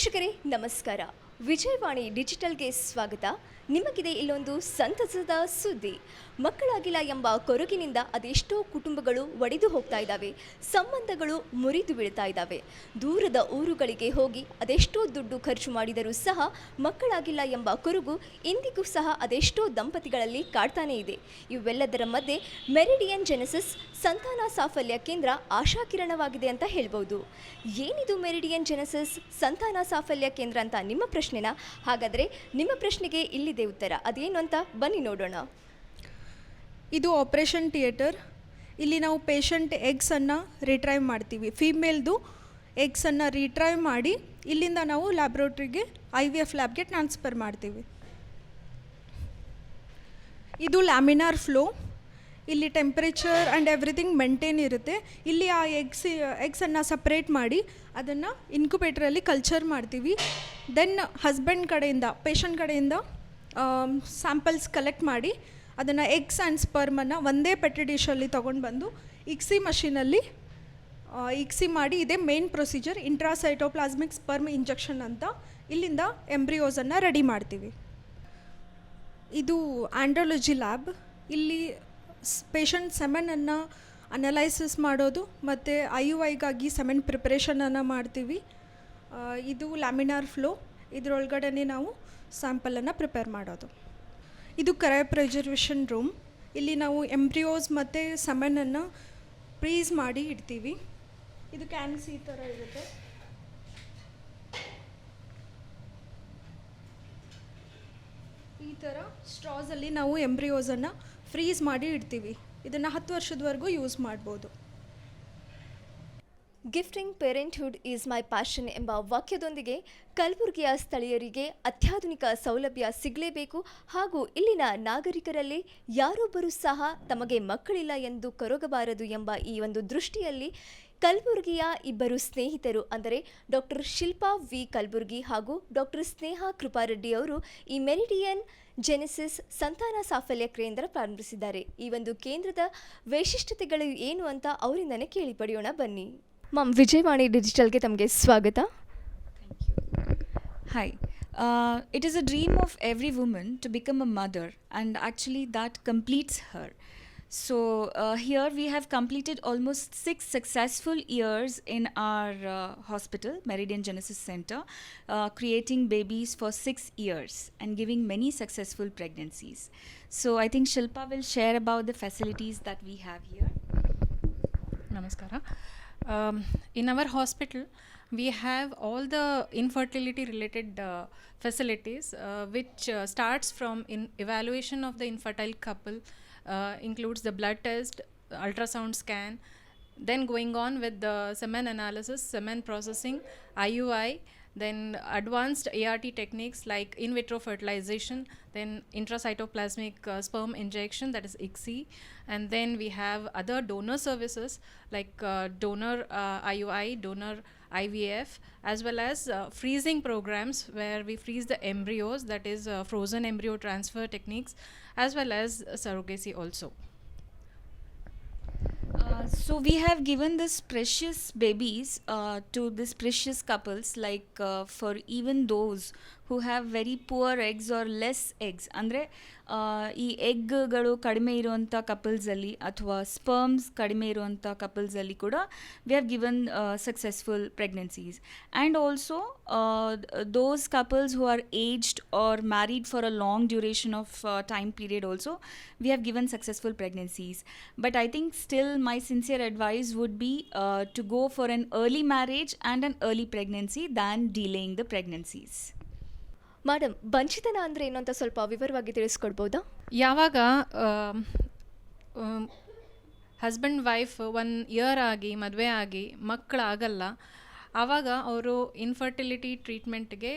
ವೀಕ್ಷಕರೇ ನಮಸ್ಕಾರ. ವಿಜಯವಾಣಿ ಡಿಜಿಟಲ್ಗೆ ಸ್ವಾಗತ. ನಿಮಗಿದೆ ಇಲ್ಲೊಂದು ಸಂತಸದ ಸುದ್ದಿ. ಮಕ್ಕಳಾಗಿಲ್ಲ ಎಂಬ ಕೊರಗಿನಿಂದ ಅದೆಷ್ಟೋ ಕುಟುಂಬಗಳು ಒಡೆದು ಹೋಗ್ತಾ ಇದ್ದಾವೆ. ಸಂಬಂಧಗಳು ಮುರಿದು ಬೀಳ್ತಾ ಇದ್ದಾವೆ. ದೂರದ ಊರುಗಳಿಗೆ ಹೋಗಿ ಅದೆಷ್ಟೋ ದುಡ್ಡು ಖರ್ಚು ಮಾಡಿದರೂ ಸಹ ಮಕ್ಕಳಾಗಿಲ್ಲ ಎಂಬ ಕೊರಗು ಇಂದಿಗೂ ಸಹ ಅದೆಷ್ಟೋ ದಂಪತಿಗಳಲ್ಲಿ ಕಾಡ್ತಾನೇ ಇದೆ. ಇವೆಲ್ಲದರ ಮಧ್ಯೆ ಮೆರಿಡಿಯನ್ ಜೆನೆಸಿಸ್ ಸಂತಾನ ಸಾಫಲ್ಯ ಕೇಂದ್ರ ಆಶಾಕಿರಣವಾಗಿದೆ ಅಂತ ಹೇಳ್ಬೋದು. ಏನಿದು ಮೆರಿಡಿಯನ್ ಜೆನೆಸಿಸ್ ಸಂತಾನ ಸಾಫಲ್ಯ ಕೇಂದ್ರ ಅಂತ ನಿಮ್ಮ ಪ್ರಶ್ನೆನಾ? ಹಾಗಾದರೆ ನಿಮ್ಮ ಪ್ರಶ್ನೆಗೆ ಇಲ್ಲಿದೆ ಉತ್ತರ. ಅದೇನು ಅಂತ ಬನ್ನಿ ನೋಡೋಣ. ಇದು ಆಪ್ರೇಷನ್ ಥಿಯೇಟರ್ ಇಲ್ಲಿ ನಾವು ಪೇಷಂಟ್ ಎಗ್ಸನ್ನು ರಿಟ್ರೈವ್ ಮಾಡ್ತೀವಿ. ಫೀಮೇಲ್ದು ಎಗ್ಸನ್ನು ರಿಟ್ರೈವ್ ಮಾಡಿ ಇಲ್ಲಿಂದ ನಾವು ಲ್ಯಾಬ್ರೋಟ್ರಿಗೆ ಐ ವಿ ಎಫ್ ಲ್ಯಾಬ್ಗೆ ಟ್ರಾನ್ಸ್ಫರ್ ಮಾಡ್ತೀವಿ. ಇದು ಲ್ಯಾಮಿನಾರ್ ಫ್ಲೋ ಇಲ್ಲಿ ಟೆಂಪ್ರೇಚರ್ ಆ್ಯಂಡ್ ಎವ್ರಿಥಿಂಗ್ ಮೇಂಟೈನ್ ಇರುತ್ತೆ. ಇಲ್ಲಿ ಆ ಎಗ್ಸ್ ಎಗ್ಸನ್ನು ಸಪ್ರೇಟ್ ಮಾಡಿ ಅದನ್ನು ಇನ್ಕ್ಯುಬೇಟ್ರಲ್ಲಿ ಕಲ್ಚರ್ ಮಾಡ್ತೀವಿ. ದೆನ್ ಹಸ್ಬೆಂಡ್ ಕಡೆಯಿಂದ ಪೇಷಂಟ್ ಕಡೆಯಿಂದ ಸ್ಯಾಂಪಲ್ಸ್ ಕಲೆಕ್ಟ್ ಮಾಡಿ ಅದನ್ನು ಎಗ್ಸ್ ಆ್ಯಂಡ್ ಸ್ಪರ್ಮನ್ನು ಒಂದೇ ಪೆಟ್ರಿ ಡಿಶಲ್ಲಿ ತೊಗೊಂಡು ಬಂದು ಇಕ್ಸಿ ಮಷಿನಲ್ಲಿ ಇಕ್ಸಿ ಮಾಡಿ ಇದೇ main procedure intracytoplasmic sperm injection ಅಂತ ಇಲ್ಲಿಂದ ಎಂಬ್ರಿಯೋಸನ್ನು ರೆಡಿ ಮಾಡ್ತೀವಿ. ಇದು ಆ್ಯಂಡ್ರಾಲಜಿ ಲ್ಯಾಬ್ ಇಲ್ಲಿ ಪೇಷಂಟ್ ಸೆಮೆನನ್ನು ಅನಲೈಸಿಸ್ ಮಾಡೋದು ಮತ್ತು ಐ ಯು ಐಗಾಗಿ ಸೆಮೆನ್ ಪ್ರಿಪ್ರೇಷನನ್ನು ಮಾಡ್ತೀವಿ. ಇದು ಲ್ಯಾಮಿನಾರ್ ಫ್ಲೋ ಇದರೊಳಗಡೆ ನಾವು ಸ್ಯಾಂಪಲನ್ನು ಪ್ರಿಪೇರ್ ಮಾಡೋದು. ಇದು ಕರೈ ಪ್ರಿಸರ್ವೇಷನ್ ರೂಮ್ ಇಲ್ಲಿ ನಾವು ಎಂಬ್ರಿಯೋಸ್ ಮತ್ತು ಸೆಮೆನನ್ನು ಪ್ರೀಸ್ ಮಾಡಿ ಇಡ್ತೀವಿ. ಇದು ಕ್ಯಾನ್ಸ್ ಈ ಥರ ಇರುತ್ತೆ. ಈ ಥರ ಸ್ಟ್ರಾಸಲ್ಲಿ ನಾವು ಎಂಬ್ರಿಯೋಸನ್ನು ಫ್ರೀಸ್ ಮಾಡಿ ಇಡ್ತೀವಿ. ಇದನ್ನು ಹತ್ತು ವರ್ಷದವರೆಗೂ ಯೂಸ್ ಮಾಡ್ಬೋದು. Gifting parenthood is my passion ಎಂಬ ವಾಕ್ಯದೊಂದಿಗೆ ಕಲಬುರಗಿಯ ಸ್ಥಳೀಯರಿಗೆ ಅತ್ಯಾಧುನಿಕ ಸೌಲಭ್ಯ ಸಿಗಲೇಬೇಕು ಹಾಗೂ ಇಲ್ಲಿನ ನಾಗರಿಕರಲ್ಲಿ ಯಾರೊಬ್ಬರೂ ಸಹ ತಮಗೆ ಮಕ್ಕಳಿಲ್ಲ ಎಂದು ಕರಗಬಾರದು ಎಂಬ ಈ ಒಂದು ದೃಷ್ಟಿಯಲ್ಲಿ ಕಲಬುರಗಿಯ ಇಬ್ಬರು ಸ್ನೇಹಿತರು ಅಂದರೆ ಡಾಕ್ಟರ್ ಶಿಲ್ಪಾ ವಿ ಕಲಬುರ್ಗಿ ಹಾಗೂ ಡಾಕ್ಟರ್ ಸ್ನೇಹ ಕೃಪಾರೆಡ್ಡಿ ಅವರು ಈ ಮೆರಿಡಿಯನ್ ಜೆನೆಸಿಸ್ ಸಂತಾನ ಸಾಫಲ್ಯ ಕೇಂದ್ರ ಪ್ರಾರಂಭಿಸಿದ್ದಾರೆ. ಈ ಒಂದು ಕೇಂದ್ರದ ವೈಶಿಷ್ಟ್ಯತೆಗಳು ಏನು ಅಂತ ಅವರಿಂದನೇ ಕೇಳಿ ಪಡೆಯೋಣ ಬನ್ನಿ. ಮ್ಯಾಮ್ ವಿಜಯವಾಣಿ ಡಿಜಿಟಲ್ಗೆ ತಮಗೆ ಸ್ವಾಗತ Hi. Uh, it is a dream of every woman to become a mother, and actually, that completes her. So, uh, here we have completed almost six successful years in our uh, hospital, Meridian Genesis Center, uh, creating babies for six years and giving many successful pregnancies. So, I think Shilpa will share about the facilities that we have here. Namaskara. Um, in our hospital, we have all the infertility related uh, facilities, uh, which uh, starts from in evaluation of the infertile couple, uh, includes the blood test, ultrasound scan, then going on with the semen analysis, semen processing, IUI, then advanced ART techniques like in vitro fertilization, then intracytoplasmic uh, sperm injection, that is ICSI, and then we have other donor services like uh, donor uh, IUI, donor IVF, as well as uh, freezing programs where we freeze the embryos, that is uh, frozen embryo transfer techniques, as well as surrogacy also. So we have given this precious babies uh, to these precious couples like uh, for even those who have very poor eggs or less eggs ಅಂದರೆ ಈ ಎಗ್ಗಳು ಕಡಿಮೆ ಇರುವಂಥ ಕಪಲ್ಸಲ್ಲಿ ಅಥವಾ sperms ಕಡಿಮೆ ಇರುವಂಥ ಕಪಲ್ಸಲ್ಲಿ ಕೂಡ we have given successful pregnancies and also those couples who are aged or married for a long duration of uh, time period also we have given successful pregnancies but i think still my sincere advice would be uh, to go for an early marriage and an early pregnancy than delaying the pregnancies madam ಬಂಚಿತನ ಅಂದರೆ ಏನು ಅಂತ ಸ್ವಲ್ಪ ವಿವರವಾಗಿ ತಿಳಿಸ್ಕೊಡ್ಬೋದಾ? ಯಾವಾಗ husband wife one year ಆಗಿ, ಮದುವೆ ಆಗಿ, ಮಕ್ಕಳಾಗಲ್ಲ ಆವಾಗ ಅವರು ಇನ್ಫರ್ಟಿಲಿಟಿ ಟ್ರೀಟ್ಮೆಂಟ್ಗೆ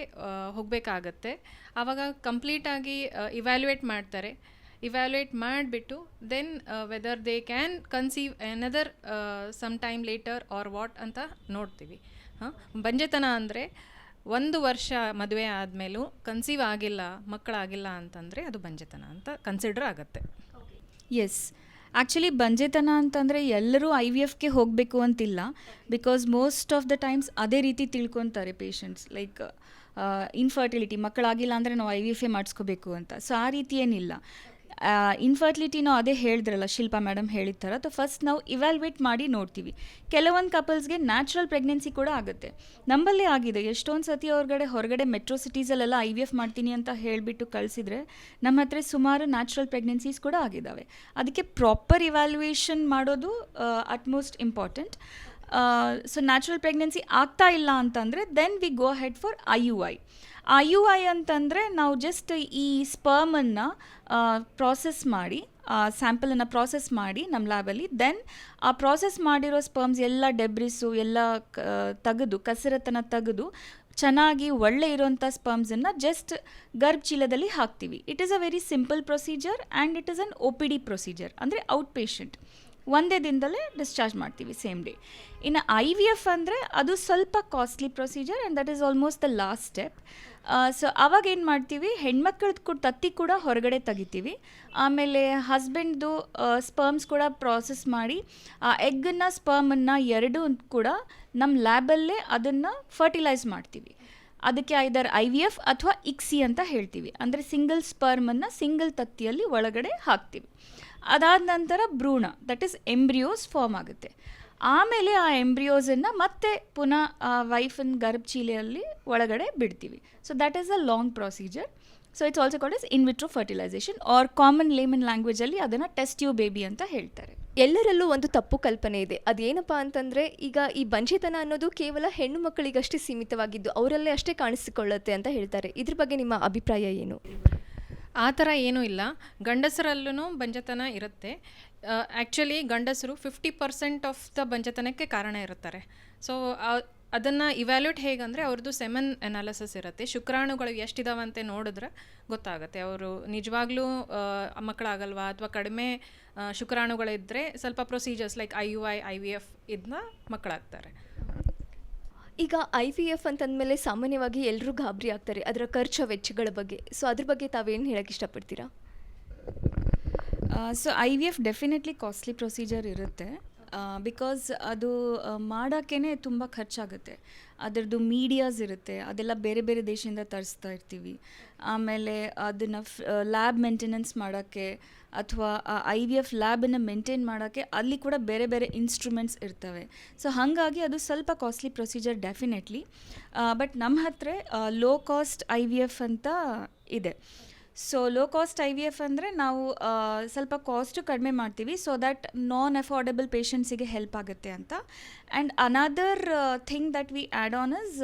ಹೋಗಬೇಕಾಗತ್ತೆ. ಆವಾಗ ಕಂಪ್ಲೀಟಾಗಿ ಇವ್ಯಾಲ್ಯುಯೇಟ್ ಮಾಡ್ತಾರೆ. ಇವ್ಯಾಲ್ಯುಯೇಟ್ ಮಾಡಿಬಿಟ್ಟು then whether they can conceive another some time later or what ಅಂತ ನೋಡ್ತೀವಿ. ಹಾಂ? ಬಂಜೆತನ ಅಂದರೆ ಒಂದು ವರ್ಷ ಮದುವೆ ಆದಮೇಲೂ ಕನ್ಸೀವ್ ಆಗಿಲ್ಲ, ಮಕ್ಕಳಾಗಿಲ್ಲ ಅಂತಂದರೆ ಅದು ಬಂಜೆತನ ಅಂತ ಕನ್ಸಿಡರ್ ಆಗುತ್ತೆ. ಎಸ್ ಆ್ಯಕ್ಚುಲಿ ಬಂಜೆತನ ಅಂತಂದರೆ ಎಲ್ಲರೂ ಐ ವಿ ಎಫ್ಗೆ ಹೋಗಬೇಕು ಅಂತಿಲ್ಲ. Because most of the times ಅದೇ ರೀತಿ ತಿಳ್ಕೊತಾರೆ ಪೇಷಂಟ್ಸ್ ಲೈಕ್ ಇನ್ಫರ್ಟಿಲಿಟಿ ಮಕ್ಕಳಾಗಿಲ್ಲ ಅಂದರೆ ನಾವು ಐ ವಿ ಎಫೇ ಮಾಡಿಸ್ಕೋಬೇಕು ಅಂತ. ಸೊ ಆ ರೀತಿ ಏನಿಲ್ಲ. ಇನ್ಫರ್ಟಿಲಿಟಿ ನಾವು ಅದೇ ಹೇಳಿದ್ರಲ್ಲ ಶಿಲ್ಪಾ ಮೇಡಮ್ ಹೇಳಿದ ಥರ. ಸೊ ಫಸ್ಟ್ ನಾವು ಇವ್ಯಾಲ್ಯೂಯೇಟ್ ಮಾಡಿ ನೋಡ್ತೀವಿ. ಕೆಲವೊಂದು ಕಪಲ್ಸ್ಗೆ ನ್ಯಾಚುರಲ್ ಪ್ರೆಗ್ನೆನ್ಸಿ ಕೂಡ ಆಗುತ್ತೆ. ನಮ್ಮಲ್ಲೇ ಆಗಿದೆ. ಎಷ್ಟೊಂದು ಸತಿ ಹೊರಗಡೆ ಹೊರಗಡೆ ಮೆಟ್ರೋ ಸಿಟೀಸಲ್ಲೆಲ್ಲ ಐ ವಿ ಎಫ್ ಮಾಡ್ತೀನಿ ಅಂತ ಹೇಳಿಬಿಟ್ಟು ಕಳಿಸಿದ್ರೆ ನಮ್ಮ ಹತ್ರ ಸುಮಾರು ನ್ಯಾಚುರಲ್ ಪ್ರೆಗ್ನೆನ್ಸೀಸ್ ಕೂಡ ಆಗಿದ್ದಾವೆ. ಅದಕ್ಕೆ ಪ್ರಾಪರ್ ಇವ್ಯಾಲ್ಯೂಯೇಷನ್ ಮಾಡೋದು utmost important so natural pregnancy ಆಗ್ತಾ ಇಲ್ಲ ಅಂತಂದರೆ then we go head for I U I I U I ಅಂತಂದರೆ ನಾವು ಜಸ್ಟ್ ಈ ಸ್ಪರ್ಮನ್ನು ಪ್ರಾಸೆಸ್ ಮಾಡಿ, ಆ ಸ್ಯಾಂಪಲನ್ನು ಪ್ರಾಸೆಸ್ ಮಾಡಿ ನಮ್ಮ ಲ್ಯಾಬಲ್ಲಿ ದೆನ್ ಆ ಪ್ರಾಸೆಸ್ ಮಾಡಿರೋ ಸ್ಪರ್ಮ್ಸ್ ಎಲ್ಲ ಡೆಬ್ರಿಸು ಎಲ್ಲ ತೆಗೆದು, ಕಸರತ್ತನ್ನು ತೆಗೆದು, ಚೆನ್ನಾಗಿ ಒಳ್ಳೆ ಇರೋಂಥ ಸ್ಪರ್ಮ್ಸನ್ನು ಜಸ್ಟ್ ಗರ್ಭಚೀಲದಲ್ಲಿ ಹಾಕ್ತೀವಿ. It is a very simple procedure and it is an O P D procedure ಅಂದರೆ ಔಟ್ ಪೇಷಂಟ್ ಒಂದೇ ದಿನದಲ್ಲೇ ಡಿಸ್ಚಾರ್ಜ್ ಮಾಡ್ತೀವಿ ಸೇಮ್ ಡೇ ಇನ್ನು ಐ ವಿ ಎಫ್ ಅಂದರೆ ಅದು ಸ್ವಲ್ಪ costly procedure and that is almost the last step so ಅವಾಗ ಏನು ಮಾಡ್ತೀವಿ ಹೆಣ್ಮಕ್ಳದ್ದು ಕೂಡ, ತತ್ತಿ ಕೂಡ ಹೊರಗಡೆ ತೆಗಿತೀವಿ. ಆಮೇಲೆ ಹಸ್ಬೆಂಡ್ದು ಸ್ಪರ್ಮ್ಸ್ ಕೂಡ ಪ್ರಾಸೆಸ್ ಮಾಡಿ, ಆ ಎಗ್ಗನ್ನು ಸ್ಪರ್ಮನ್ನು ಎರಡೂ ಕೂಡ ನಮ್ಮ ಲ್ಯಾಬಲ್ಲೇ ಅದನ್ನು ಫರ್ಟಿಲೈಸ್ ಮಾಡ್ತೀವಿ. ಅದಕ್ಕೆ ಐದರ್ ಐ ವಿ ಎಫ್ ಅಥವಾ ಇಕ್ಸಿ ಅಂತ ಹೇಳ್ತೀವಿ. ಅಂದರೆ ಸಿಂಗಲ್ ಸ್ಪರ್ಮನ್ನು ಸಿಂಗಲ್ ತತ್ತಿಯಲ್ಲಿ ಒಳಗಡೆ ಹಾಕ್ತೀವಿ. ಅದಾದ ನಂತರ ಭ್ರೂಣ ದಟ್ ಈಸ್ ಎಂಬ್ರಿಯೋಸ್ ಫಾರ್ಮ್ ಆಗುತ್ತೆ. ಆಮೇಲೆ ಆ ಎಂಬ್ರಿಯೋಸನ್ನು ಮತ್ತೆ ಪುನಃ ಆ ವೈಫನ್ ಗರ್ಭಚೀಲೆಯಲ್ಲಿ ಒಳಗಡೆ ಬಿಡ್ತೀವಿ. So that is a long procedure so it's also called is in vitro fertilization or common layman ಲ್ಯಾಂಗ್ವೇಜಲ್ಲಿ ಅದನ್ನು ಟೆಸ್ಟ್ ಯು ಬೇಬಿ ಅಂತ ಹೇಳ್ತಾರೆ. ಎಲ್ಲರಲ್ಲೂ ಒಂದು ತಪ್ಪು ಕಲ್ಪನೆ ಇದೆ. ಅದೇನಪ್ಪ ಅಂತಂದರೆ, ಈಗ ಈ ಬಂಜೆತನ ಅನ್ನೋದು ಕೇವಲ ಹೆಣ್ಣು ಮಕ್ಕಳಿಗಷ್ಟೇ ಸೀಮಿತವಾಗಿದ್ದು, ಅವರಲ್ಲೇ ಅಷ್ಟೇ ಕಾಣಿಸಿಕೊಳ್ಳುತ್ತೆ ಅಂತ ಹೇಳ್ತಾರೆ. ಇದ್ರ ಬಗ್ಗೆ ನಿಮ್ಮ ಅಭಿಪ್ರಾಯ ಏನು? ಆ ಥರ ಏನೂ ಇಲ್ಲ. ಗಂಡಸರಲ್ಲೂ ಬಂಜತನ ಇರುತ್ತೆ. ಆ್ಯಕ್ಚುಲಿ ಗಂಡಸರು ಫಿಫ್ಟಿ ಪರ್ಸೆಂಟ್ ಆಫ್ ದ ಬಂಜತನಕ್ಕೆ ಕಾರಣ ಇರುತ್ತಾರೆ. ಸೊ ಅದನ್ನು ಇವ್ಯಾಲ್ಯೂಟ್ ಹೇಗಂದರೆ ಅವ್ರದ್ದು ಸೆಮನ್ ಅನಾಲಿಸಿಸ್ ಇರುತ್ತೆ. ಶುಕ್ರಾಣುಗಳು ಎಷ್ಟಿದಾವಂತೆ ನೋಡಿದ್ರೆ ಗೊತ್ತಾಗುತ್ತೆ. ಅವರು ನಿಜವಾಗ್ಲೂ ಮಕ್ಕಳಾಗಲ್ವಾ ಅಥವಾ ಕಡಿಮೆ ಶುಕ್ರಾಣುಗಳಿದ್ದರೆ ಸ್ವಲ್ಪ procedures like I U I I V F ಇದನ್ನ ಮಕ್ಕಳಾಗ್ತಾರೆ. ಈಗ ಐ ವಿ ಎಫ್ ಅಂತಂದಮೇಲೆ ಸಾಮಾನ್ಯವಾಗಿ ಎಲ್ಲರೂ ಗಾಬರಿ ಆಗ್ತಾರೆ ಅದರ ಖರ್ಚು ವೆಚ್ಚಗಳ ಬಗ್ಗೆ. ಸೊ ಅದ್ರ ಬಗ್ಗೆ ತಾವೇನು ಹೇಳಕ್ಕೆ ಇಷ್ಟಪಡ್ತೀರಾ? So I V F definitely costly procedure ಇರುತ್ತೆ. ಬಿಕಾಸ್ ಅದು ಮಾಡೋಕ್ಕೇ ತುಂಬ ಖರ್ಚಾಗುತ್ತೆ. ಅದರದ್ದು ಮೀಡಿಯಾಸ್ ಇರುತ್ತೆ, ಅದೆಲ್ಲ ಬೇರೆ ಬೇರೆ ದೇಶದಿಂದ ತರಿಸ್ತಾ ಇರ್ತೀವಿ. ಆಮೇಲೆ ಅದನ್ನು ಲ್ಯಾಬ್ ಮೇಂಟೆನೆನ್ಸ್ ಮಾಡೋಕ್ಕೆ, ಅಥವಾ ಐ ವಿ ಎಫ್ ಲ್ಯಾಬನ್ನು ಮೇಂಟೈನ್ ಮಾಡೋಕ್ಕೆ ಅಲ್ಲಿ ಕೂಡ ಬೇರೆ ಬೇರೆ ಇನ್ಸ್ಟ್ರೂಮೆಂಟ್ಸ್ ಇರ್ತವೆ. ಸೊ ಹಾಗಾಗಿ ಅದು ಸ್ವಲ್ಪ ಕಾಸ್ಟ್ಲಿ ಪ್ರೊಸೀಜರ್ ಡೆಫಿನೆಟ್ಲಿ ಬಟ್ ನಮ್ಮ ಹತ್ರ low cost I V F ಅಂತ ಇದೆ. So low cost I V F ಅಂದರೆ ನಾವು ಸ್ವಲ್ಪ ಕಾಸ್ಟು ಕಡಿಮೆ ಮಾಡ್ತೀವಿ. ಸೊ ದ್ಯಾಟ್ ನಾನ್ ಅಫೋರ್ಡೆಬಲ್ ಪೇಷಂಟ್ಸಿಗೆ ಹೆಲ್ಪ್ ಆಗುತ್ತೆ ಅಂತ. And another thing that we add on is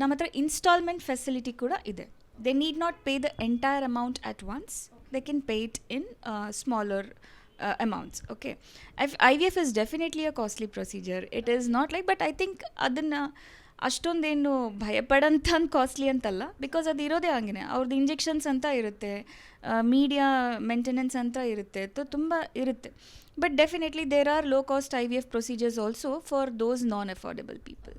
ನಮ್ಮ ಹತ್ರ ಇನ್ಸ್ಟಾಲ್ಮೆಂಟ್ ಫೆಸಿಲಿಟಿ ಕೂಡ ಇದೆ. They need not pay the entire amount at once they can pay it in smaller amounts okay I V F is definitely a costly procedure it is not like but I think ಅದನ್ನು ಅಷ್ಟೊಂದೇನು ಭಯಪಡಂಥ costly ಅಂತಲ್ಲ because ಅದು ಇರೋದೇ ಹಾಗೇ ಅವ್ರದ್ದು injections ಅಂತ ಇರುತ್ತೆ media maintenance ಅಂತ ಇರುತ್ತೆ ಸೊ ತುಂಬ ಇರುತ್ತೆ. But definitely there are low cost I V F procedures also for those non affordable people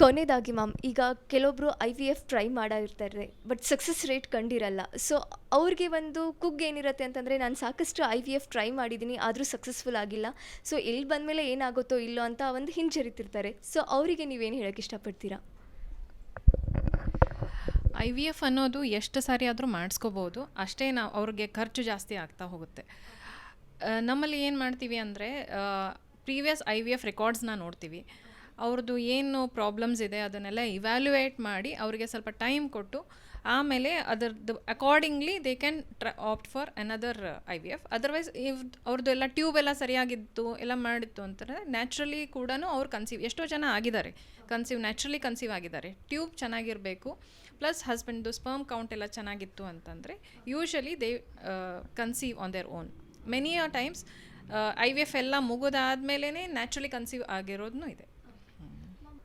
ಕೊನೆಯದಾಗಿ ಮ್ಯಾಮ್, ಈಗ ಕೆಲವೊಬ್ರು ಐ ವಿ ಎಫ್ ಟ್ರೈ ಮಾಡಿರ್ತಾರೆ ಬಟ್ ಸಕ್ಸಸ್ ರೇಟ್ ಕಂಡಿರಲ್ಲ. ಸೊ ಅವ್ರಿಗೆ ಒಂದು ಕುಗ್ ಏನಿರುತ್ತೆ ಅಂತಂದರೆ, ನಾನು ಸಾಕಷ್ಟು ಐ ವಿ ಎಫ್ ಟ್ರೈ ಮಾಡಿದ್ದೀನಿ ಆದರೂ ಸಕ್ಸಸ್ಫುಲ್ ಆಗಿಲ್ಲ. ಸೊ ಇಲ್ಲಿ ಬಂದಮೇಲೆ ಏನಾಗುತ್ತೋ ಇಲ್ಲೋ ಅಂತ ಒಂದು ಹಿಂಜರಿತಿರ್ತಾರೆ. ಸೊ ಅವರಿಗೆ ನೀವೇನು ಹೇಳೋಕ್ಕೆ ಇಷ್ಟಪಡ್ತೀರಾ? ಐ ವಿ ಎಫ್ ಅನ್ನೋದು ಎಷ್ಟು ಸಾರಿ ಆದರೂ ಮಾಡಿಸ್ಕೋಬೋದು. ಅಷ್ಟೇ ನಾವು ಅವ್ರಿಗೆ ಖರ್ಚು ಜಾಸ್ತಿ ಆಗ್ತಾ ಹೋಗುತ್ತೆ. ನಮ್ಮಲ್ಲಿ ಏನು ಮಾಡ್ತೀವಿ ಅಂದರೆ ಪ್ರೀವಿಯಸ್ ಐ ವಿ ಎಫ್ ರೆಕಾರ್ಡ್ಸ್ನ ನೋಡ್ತೀವಿ. ಅವ್ರದ್ದು ಏನು ಪ್ರಾಬ್ಲಮ್ಸ್ ಇದೆ ಅದನ್ನೆಲ್ಲ ಇವ್ಯಾಲ್ಯುಯೇಟ್ ಮಾಡಿ ಅವರಿಗೆ ಸ್ವಲ್ಪ ಟೈಮ್ ಕೊಟ್ಟು ಆಮೇಲೆ ಅದರದ್ದು accordingly they can ಟ್ರ opt for another I V F otherwise ಇವ್ ಅವ್ರದ್ದು ಎಲ್ಲ ಟ್ಯೂಬ್ ಎಲ್ಲ ಸರಿಯಾಗಿತ್ತು, ಎಲ್ಲ ಮಾಡಿತ್ತು ಅಂತಂದರೆ ನ್ಯಾಚುರಲಿ ಕೂಡ ಅವ್ರು ಕನ್ಸೀವ್ ಎಷ್ಟೋ ಜನ ಆಗಿದ್ದಾರೆ ಕನ್ಸೀವ್ ನ್ಯಾಚುರಲಿ ಕನ್ಸೀವ್ ಆಗಿದ್ದಾರೆ. ಟ್ಯೂಬ್ ಚೆನ್ನಾಗಿರಬೇಕು ಪ್ಲಸ್ ಹಸ್ಬೆಂಡ್ದು ಸ್ಪರ್ಮ್ ಕೌಂಟ್ ಎಲ್ಲ ಚೆನ್ನಾಗಿತ್ತು ಅಂತಂದರೆ usually they conceive on their own many a times I V F ಎಲ್ಲ ಮುಗಿದಾದ್ಮೇಲೆ ನ್ಯಾಚುರಲಿ ಕನ್ಸೀವ್ ಆಗಿರೋದೂ ಇದೆ.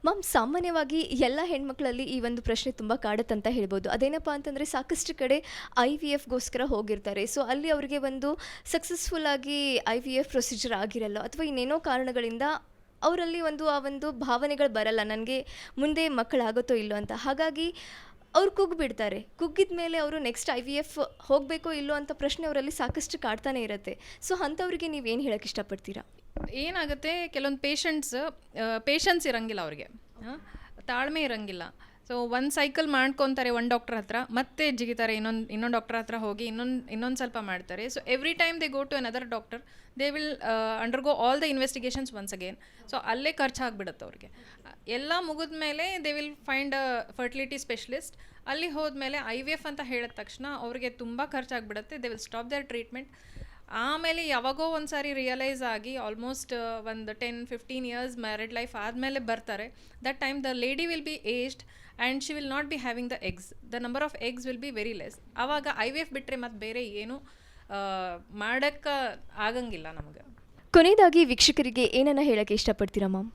ಮ್ಯಾಮ್, ಸಾಮಾನ್ಯವಾಗಿ ಎಲ್ಲ ಹೆಣ್ಮಕ್ಳಲ್ಲಿ ಈ ಒಂದು ಪ್ರಶ್ನೆ ತುಂಬ ಕಾಡುತ್ತಂತ ಹೇಳ್ಬೋದು. ಅದೇನಪ್ಪ ಅಂತಂದರೆ ಸಾಕಷ್ಟು ಕಡೆ ಐ ವಿ ಎಫ್ಗೋಸ್ಕರ ಹೋಗಿರ್ತಾರೆ. ಸೊ ಅಲ್ಲಿ ಅವರಿಗೆ ಒಂದು ಸಕ್ಸಸ್ಫುಲ್ ಆಗಿ ಐ ವಿ ಎಫ್ ಪ್ರೊಸೀಜರ್ ಆಗಿರಲ್ಲ ಅಥವಾ ಇನ್ನೇನೋ ಕಾರಣಗಳಿಂದ ಅವರಲ್ಲಿ ಒಂದು ಆ ಒಂದು ಭಾವನೆಗಳು ಬರಲ್ಲ, ನನಗೆ ಮುಂದೆ ಮಕ್ಕಳಾಗುತ್ತೋ ಇಲ್ಲೋ ಅಂತ. ಹಾಗಾಗಿ ಅವ್ರು ಕುಗ್ಗಿಬಿಡ್ತಾರೆ ಕುಗ್ಗಿದ ಮೇಲೆ ಅವರು ನೆಕ್ಸ್ಟ್ ಐ ವಿ ಎಫ್ ಹೋಗಬೇಕೋ ಇಲ್ಲೋ ಅಂತ ಪ್ರಶ್ನೆ ಅವರಲ್ಲಿ ಸಾಕಷ್ಟು ಕಾಡ್ತಾನೆ ಇರುತ್ತೆ. ಸೊ ಅಂಥವ್ರಿಗೆ ನೀವೇನು ಹೇಳಕ್ಕೆ ಇಷ್ಟಪಡ್ತೀರಾ? ಏನಾಗುತ್ತೆ, ಕೆಲವೊಂದು ಪೇಷಂಟ್ಸ್ ಪೇಷನ್ಸ್ ಇರಂಗಿಲ್ಲ ಅವ್ರಿಗೆ. ತಾಳ್ಮೆ ಇರಂಗಿಲ್ಲ. ಸೊ ಒಂದು ಸೈಕಲ್ ಮಾಡ್ಕೊತಾರೆ ಒಂದು ಡಾಕ್ಟರ್ ಹತ್ರ, ಮತ್ತೆ ಜಿಗಿತಾರೆ ಇನ್ನೊಂದು ಇನ್ನೊಂದು ಡಾಕ್ಟರ್ ಹತ್ರ ಹೋಗಿ ಇನ್ನೊಂದು ಇನ್ನೊಂದು ಸ್ವಲ್ಪ ಮಾಡ್ತಾರೆ. So every time they go to another doctor they will undergo all the investigations once again so ಅಲ್ಲೇ ಖರ್ಚು ಆಗಿಬಿಡುತ್ತೆ ಅವ್ರಿಗೆ. ಎಲ್ಲ ಮುಗಿದ ಮೇಲೆ they will find a fertility specialist ಅಲ್ಲಿ ಹೋದ್ಮೇಲೆ ಐ ವಿ ಎಫ್ ಅಂತ ಹೇಳಿದ ತಕ್ಷಣ ಅವ್ರಿಗೆ ತುಂಬ ಖರ್ಚಾಗ್ಬಿಡುತ್ತೆ they will stop their treatment ಆಮೇಲೆ ಯಾವಾಗೋ ಒಂದು ಸಾರಿ ರಿಯಲೈಸ್ ಆಗಿ ಆಲ್ಮೋಸ್ಟ್ ಒಂದು ten fifteen years married life ಆದಮೇಲೆ ಬರ್ತಾರೆ. That time the lady will be aged and she will not be having the eggs the number of eggs will be very less ಆವಾಗ I V F ಬಿಟ್ಟರೆ ಮತ್ತು ಬೇರೆ ಏನು ಮಾಡೋಕ್ಕೆ ಆಗಂಗಿಲ್ಲ ನಮಗೆ. ಕೊನೆಯದಾಗಿ ವೀಕ್ಷಕರಿಗೆ ಏನನ್ನ ಹೇಳಕ್ಕೆ ಇಷ್ಟಪಡ್ತೀರಾ ಮ್ಯಾಮ್?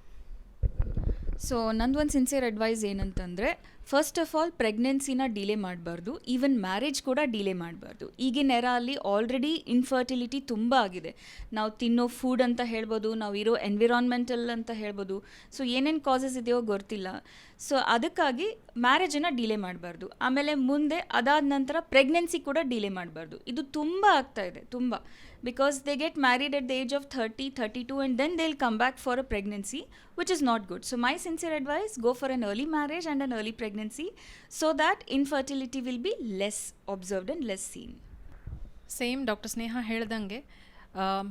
ಸೊ ನಂದು ಒಂದು ಸಿನ್ಸಿಯರ್ ಅಡ್ವೈಸ್ ಏನಂತಂದರೆ ಫಸ್ಟ್ ಆಫ್ ಆಲ್ ಪ್ರೆಗ್ನೆನ್ಸಿನ ಡಿಲೇ ಮಾಡಬಾರ್ದು. ಈವನ್ ಮ್ಯಾರೇಜ್ ಕೂಡ ಡಿಲೇ ಮಾಡಬಾರ್ದು. ಈಗಿನ ಎರ ಅಲ್ಲಿ ಆಲ್ರೆಡಿ ಇನ್ಫರ್ಟಿಲಿಟಿ ತುಂಬ ಆಗಿದೆ. ನಾವು ತಿನ್ನೋ ಫುಡ್ ಅಂತ ಹೇಳ್ಬೋದು, ನಾವು ಇರೋ ಎನ್ವಿರಾನ್ಮೆಂಟಲ್ ಅಂತ ಹೇಳ್ಬೋದು. ಸೊ ಏನೇನು ಕಾಸಸ್ ಇದೆಯೋ ಗೊತ್ತಿಲ್ಲ. ಸೊ ಅದಕ್ಕಾಗಿ ಮ್ಯಾರೇಜನ್ನು ಡಿಲೇ ಮಾಡಬಾರ್ದು. ಆಮೇಲೆ ಮುಂದೆ ಅದಾದ ನಂತರ ಪ್ರೆಗ್ನೆನ್ಸಿ ಕೂಡ ಡಿಲೇ ಮಾಡಬಾರ್ದು. ಇದು ತುಂಬ ಆಗ್ತಾ ಇದೆ, ತುಂಬ. Get married at the age of thirty thirty two and then they will come back for a pregnancy which is not good. So, my sincere advice go for an early marriage and an early pregnancy so that infertility will be less observed and less seen. Same doctor Sneha ಹೇಳ್ದಂಗೆ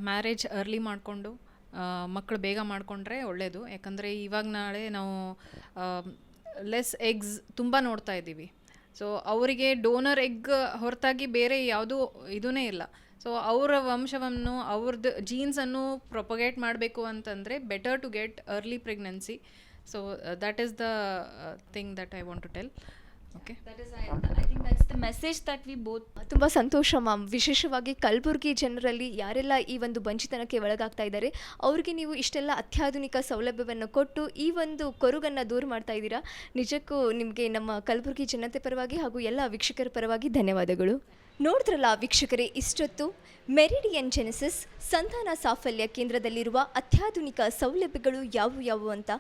marriage early ಮಾಡಿಕೊಂಡು ಮಕ್ಕಳು ಬೇಗ ಮಾಡಿಕೊಂಡ್ರೆ ಒಳ್ಳೆಯದು ಯಾಕಂದರೆ ಇವಾಗ ನಾಳೆ ನಾವು ಲೆಸ್ ಎಗ್ಸ್ ತುಂಬ ನೋಡ್ತಾ ಇದ್ದೀವಿ ಸೊ ಅವರಿಗೆ ಡೋನರ್ ಎಗ್ ಹೊರತಾಗಿ ಬೇರೆ ಯಾವುದೂ ಇದೂ ಇಲ್ಲ ಸೊ ಅವರ ವಂಶವನ್ನು ಅವ್ರದ್ದು ಜೀನ್ಸನ್ನು ಪ್ರೊಪಗೇಟ್ ಮಾಡಬೇಕು ಅಂತಂದರೆ better to get early pregnancy so that is the thing that I want to tell okay That is, I, I think that's the message that we both ತುಂಬ ಸಂತೋಷ ಮ್ಯಾಮ್ ವಿಶೇಷವಾಗಿ ಕಲಬುರಗಿ ಜನರಲ್ಲಿ ಯಾರೆಲ್ಲ ಈ ಒಂದು ಬಂಚಿತನಕ್ಕೆ ಒಳಗಾಗ್ತಾ ಇದ್ದಾರೆ ಅವ್ರಿಗೆ ನೀವು ಇಷ್ಟೆಲ್ಲ ಅತ್ಯಾಧುನಿಕ ಸೌಲಭ್ಯವನ್ನು ಕೊಟ್ಟು ಈ ಒಂದು ಕೊರುಗನ್ನು ದೂರ ಮಾಡ್ತಾ ಇದ್ದೀರಾ? ನಿಜಕ್ಕೂ ನಿಮಗೆ ನಮ್ಮ ಕಲಬುರಗಿ ಜನತೆ ಪರವಾಗಿ ಹಾಗೂ ಎಲ್ಲ ವೀಕ್ಷಕರ ಪರವಾಗಿ ಧನ್ಯವಾದಗಳು. ನೋಡಿದ್ರಲ್ಲ ವೀಕ್ಷಕರೇ, ಇಷ್ಟೊತ್ತು ಮೆರಿಡಿಯನ್ ಜೆನೆಸಿಸ್ ಸಂತಾನ ಸಾಫಲ್ಯ ಕೇಂದ್ರದಲ್ಲಿರುವ ಅತ್ಯಾಧುನಿಕ ಸೌಲಭ್ಯಗಳು ಯಾವುವು ಯಾವುವು ಅಂತ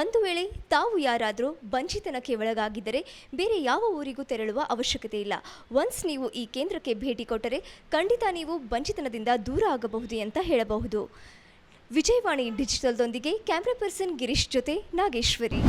ಒಂದು ವೇಳೆ ತಾವು ಯಾರಾದರೂ ಬಂಜಿತನಕ್ಕೆ ಒಳಗಾಗಿದ್ದರೆ ಬೇರೆ ಯಾವ ಊರಿಗೂ ತೆರಳುವ ಅವಶ್ಯಕತೆ ಇಲ್ಲ. ಒನ್ಸ್ ನೀವು ಈ ಕೇಂದ್ರಕ್ಕೆ ಭೇಟಿ ಕೊಟ್ಟರೆ ಖಂಡಿತ ನೀವು ಬಂಜಿತನದಿಂದ ದೂರ ಆಗಬಹುದು ಅಂತ ಹೇಳಬಹುದು. ವಿಜಯವಾಣಿ ಡಿಜಿಟಲ್ದೊಂದಿಗೆ ಕ್ಯಾಮ್ರಾ ಪರ್ಸನ್ ಗಿರೀಶ್ ಜೊತೆ ನಾಗೇಶ್ವರಿ.